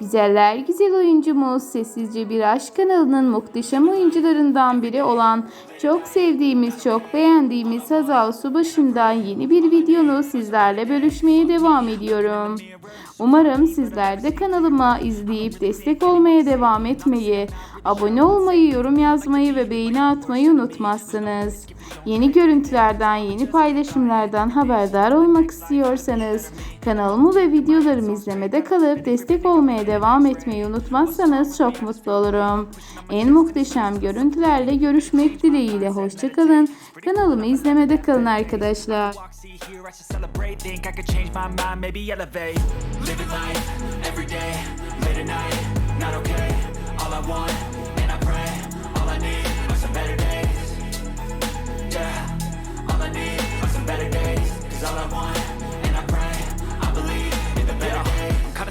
Güzeller güzel oyuncumuz Sessizce Bir Aşk kanalının muhteşem oyuncularından biri olan çok sevdiğimiz, çok beğendiğimiz Hazal Subaşı'ndan yeni bir videonu sizlerle bölüşmeye devam ediyorum. Umarım sizler de kanalıma izleyip destek olmaya devam etmeyi, abone olmayı, yorum yazmayı ve beğeni atmayı unutmazsınız. Yeni görüntülerden, yeni paylaşımlardan haberdar olmak istiyorsanız kanalımı ve videolarımı izlemede kalıp destek olmaya devam etmeyi unutmazsanız çok mutlu olurum. En muhteşem görüntülerle görüşmek dileğiyle hoşçakalın. Kanalımı izlemede kalın arkadaşlar. Living life, every day, late at night, not okay. All I want,